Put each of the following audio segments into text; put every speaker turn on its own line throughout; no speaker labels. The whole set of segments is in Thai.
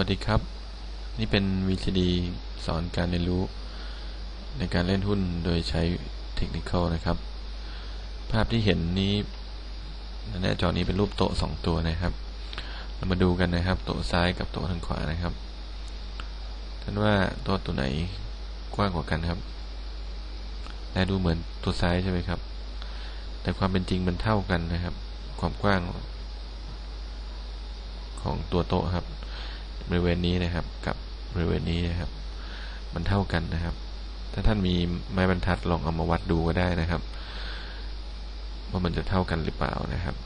วัสดีครับ นี่เป็น VCD สอนการเรียนรู้ ในการเล่นหุ้นโดยใช้เทคนิคนะครับ ภาพที่เห็นนี้หน้าจอนี้เป็นรูปโต๊ะสองตัวนะครับ เรามาดูกันนะครับ โต๊ะซ้ายกับโต๊ะทางขวานะครับ ท่านว่าโต๊ะตัวไหนกว้างกว่ากันครับและดูเหมือนตัวซ้ายใช่ไหมครับ แต่ความเป็นจริงมันเท่ากันนะครับ ความกว้างของตัวโต๊ะครับ บริเวณนี้นะครับ กับบริเวณนี้นะครับ มันเท่ากันนะครับ ถ้าท่านมีไม้บรรทัดลองเอามาวัดดูก็ได้นะครับ ว่ามันจะเท่ากันหรือเปล่านะครับ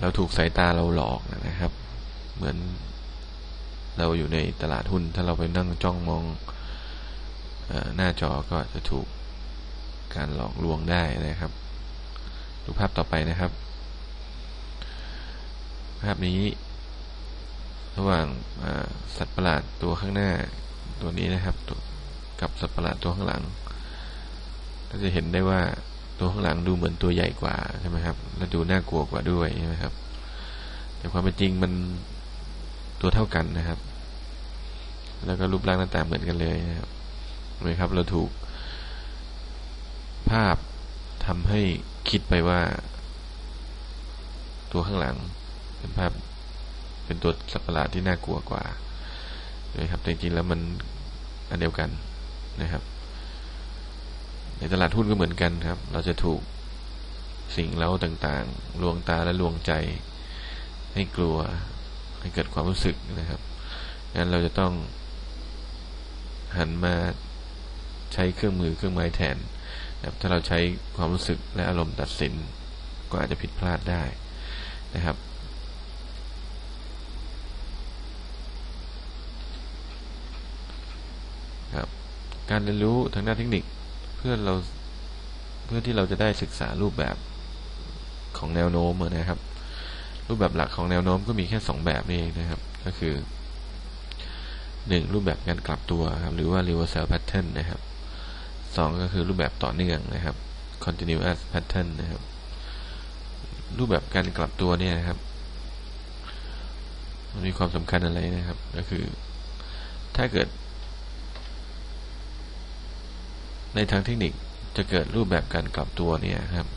เราถูกสายตาเราหลอกนะครับ เหมือนเราอยู่ในตลาดหุ้น ถ้าเราไปนั่งจ้องมองอหน้าจอก็จะถูกการหลอกลวงได้นะครับ ดูภาพต่อไปนะครับ ภาพนี้ ระหว่างสัตว์ประหลาดตัวข้างหน้าตัวนี้นะครับกับสัตว์ประหลาดตัวข้างหลังก็จะเห็นได้ว่าตัวข้างหลังดูเหมือนตัวใหญ่กว่าใช่ไหมครับ และดูน่ากลัวกว่าด้วยใช่ไหมครับ แต่ความเป็นจริงมันตัวเท่ากันนะครับ แล้วก็รูปร่างหน้าตาเหมือนกันเลยนะครับเห็นไหมครับ เราถูก ภาพทำให้คิดไปว่า ตัวข้างหลังเป็นภาพ เป็นตัวสัตว์ประหลาดที่น่ากลัวกว่านะครับแต่จริงๆแล้วมันอันเดียวกันนะครับ ในตลาดหุ้นก็เหมือนกันครับ เราจะถูกสิ่งเล้าต่างๆ ลวงตาและลวงใจ ให้กลัวให้เกิดความรู้สึกนะครับงั้นเราจะต้องหันมาใช้เครื่องมือเครื่องไม้แทนนะครับถ้าเราใช้ความรู้สึกและอารมณ์ตัดสิน ก็อาจจะผิดพลาดได้นะครับ ครับ การเรียนรู้ทางด้านเทคนิคเพื่อเราเพื่อที่เราจะได้ศึกษารูปแบบของแนวโน้มนะครับ รูปแบบหลักของแนวโน้มก็มีแค่สองแบบนี้เองนะครับ ก็คือหนึ่งรูปแบบการกลับตัวครับหรือว่า reversal pattern นะครับสองก็คือรูปแบบต่อเนื่องนะครับ continuous pattern นะครับ รูปแบบการกลับตัวเนี่ยนะครับมันมีความสำคัญอะไรนะครับ ก็คือ ถ้าเกิด ในทางเทคนิคจะเกิดรูปแบบการกลับตัวเนี่ยครับ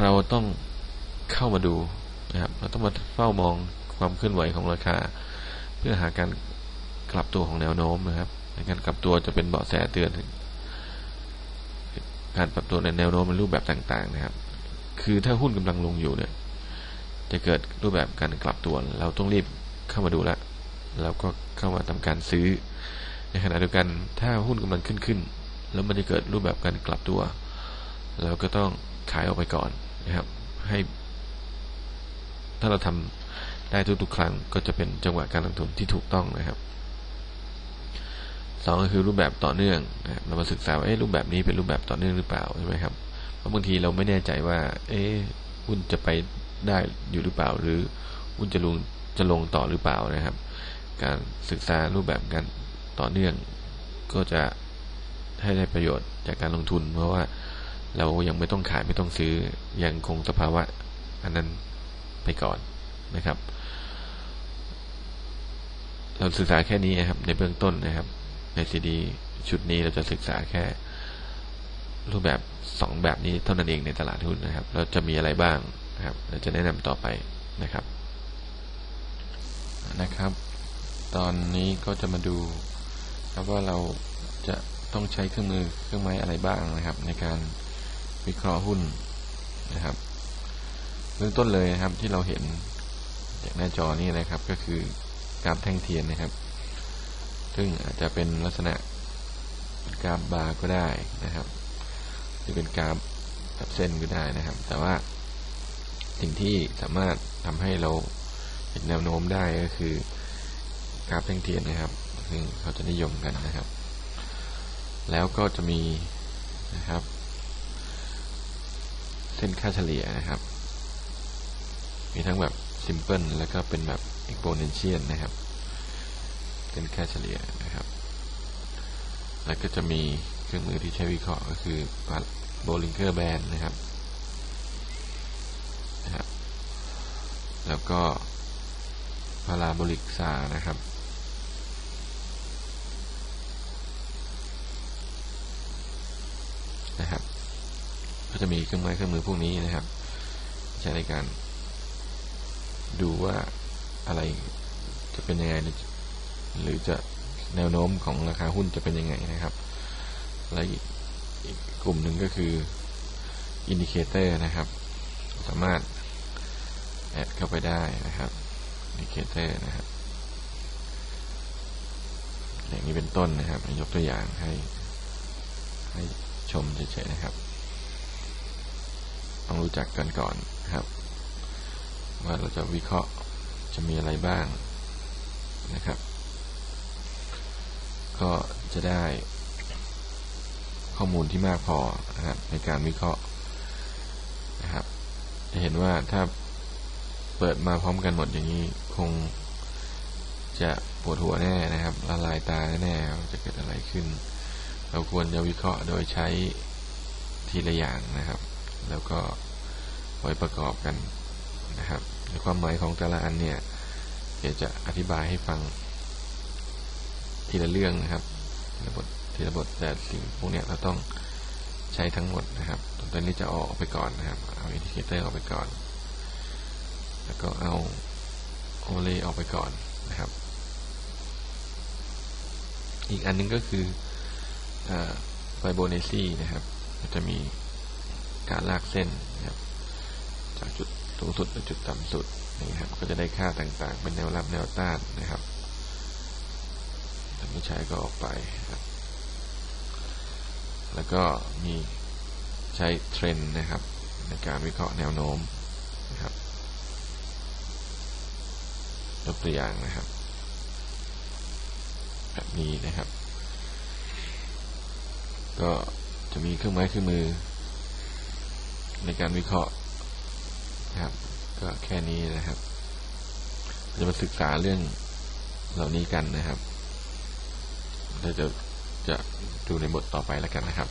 เราต้องเข้ามาดูนะครับ เราต้องมาเฝ้ามองความเคลื่อนไหวของราคา เพื่อหาการกลับตัวของแนวโน้มนะครับ ในการกลับตัวจะเป็นเบาะแสเตือนถึงการปรับตัวในแนวโน้มในรูปแบบต่างๆ นะครับ คือถ้าหุ้นกำลังลงอยู่เนี่ย จะเกิดรูปแบบการกลับตัว เราต้องรีบเข้ามาดูแล้วแล้วก็เข้ามาทำการซื้อ ในขณะเดียวกันถ้าหุ้นกำลังขึ้นขึ้น แล้วมันจะเกิดรูปแบบการกลับตัว เราก็ต้องขายออกไปก่อนนะครับ ให้ ถ้าเราทำได้ทุกๆครั้งก็จะเป็นจังหวะการลงทุนที่ถูกต้องนะครับสองก็คือรูปแบบต่อเนื่องนะเรามาศึกษาว่ารูปแบบนี้เป็นรูปแบบต่อเนื่องหรือเปล่าใช่ไหมครับเพราะบางทีเราไม่แน่ใจว่า เอ๊หุ้นจะไปได้อยู่หรือเปล่า หรือหุ้นจะลงจะลงต่อหรือเปล่านะครับ การศึกษารูปแบบการ ต่อเนื่องก็จะให้ได้ประโยชน์จากการลงทุน เพราะว่าเรายังไม่ต้องขายไม่ต้องซื้อยังคงสภาวะอันนั้นไปก่อนนะครับ เราศึกษาแค่นี้นะครับ ในเบื้องต้นนะครับ ในซีดีชุดนี้เราจะศึกษาแค่รูปแบบสองแบบนี้เท่านั้นเองในตลาดหุ้นนะครับ เราจะมีอะไรบ้างนะครับ เราจะแนะนำต่อไปนะครับนะครับ ตอนนี้ก็จะมาดู ครับว่าเราจะต้องใช้เครื่องมือเครื่องไม้อะไรบ้างนะครับ ในการวิเคราะห์หุ้นนะครับเบื้องต้นเลยนะครับที่เราเห็นจากหน้าจอนี้นะครับ ก็คือกราฟแท่งเทียนนะครับ ซึ่งอาจจะเป็นลักษณะกราฟบาร์ก็ได้นะครับหรือเป็นกราฟกับเส้นก็ได้นะครับ แต่ว่าสิ่งที่สามารถทำให้เราเห็นแนวโน้มได้ก็คือกราฟแท่งเทียนนะครับ ซึ่งเขาจะนิยมกันนะครับ แล้วก็จะมีนะครับ เส้นค่าเฉลี่ยนะครับ มีทั้งแบบ simple แล้วก็เป็นแบบ exponential นะครับ เส้นค่าเฉลี่ยนะครับ แล้วก็จะมีเครื่องมือที่ใช้วิเคราะห์ก็คือ Bollinger Band นะครับนะครับ แล้วก็พาราโบลิกซานะครับ นะครับ ก็จะมีเครื่องไม้เครื่องมือพวกนี้นะครับ ใช้ในการ ดูว่าอะไรจะเป็นยังไง หรือจะแนวโน้มของราคาหุ้นจะเป็นยังไงนะครับและอีกกลุ่มหนึ่งก็คืออินดิเคเตอร์นะครับ สามารถแอดเข้าไปได้นะครับอินดิเคเตอร์นะครับ อย่างนี้เป็นต้นนะครับยกตัวอย่างให้ให้ ชมเฉยๆนะครับ ต้องรู้จักกันก่อนนะครับ ว่าเราจะวิเคราะห์จะมีอะไรบ้างนะครับ ก็จะได้ข้อมูลที่มากพอนะครับในการวิเคราะห์นะครับ จะเห็นว่าถ้าเปิดมาพร้อมกันหมดอย่างนี้คงจะปวดหัวแน่นะครับละลายตาแน่จะเกิดอะไรขึ้น เราควรจะวิเคราะห์โดยใช้ทีละอย่างนะครับ แล้วก็ไว้ประกอบกันนะครับในความหมายของแต่ละอันเนี่ยเดี๋ยวจะอธิบายให้ฟังทีละเรื่องนะครับทีละบททีละบทแต่สิ่งพวกนี้เราต้องใช้ทั้งหมดนะครับตอนนี้จะเอาออกไปก่อนนะครับ เอาอินดิเคเตอร์ออกไปก่อน แล้วก็เอาโอเลออกไปก่อนนะครับ อีกอันนึงก็คือ ไฟโบเนซีนะครับจะมีการลากเส้นนะครับ จากจุดสูงสุดไปจุดต่ำสุดนี่ครับ ก็จะได้ค่าต่างๆ เป็นแนวรับแนวต้านนะครับถ้าไม่ใช้ก็ออกไปครับ แล้วก็มีใช้เทรนด์นะครับ ในการวิเคราะห์แนวโน้มนะครับยกตัวอย่างนะครับ แบบนี้นะครับ ก็จะมีเครื่องไม้เครื่องมือ ในการวิเคราะห์นะครับ ก็แค่นี้นะครับ จะมาศึกษาเรื่องเหล่านี้กันนะครับเราจะจะดูในบทต่อไปแล้วกันนะครับ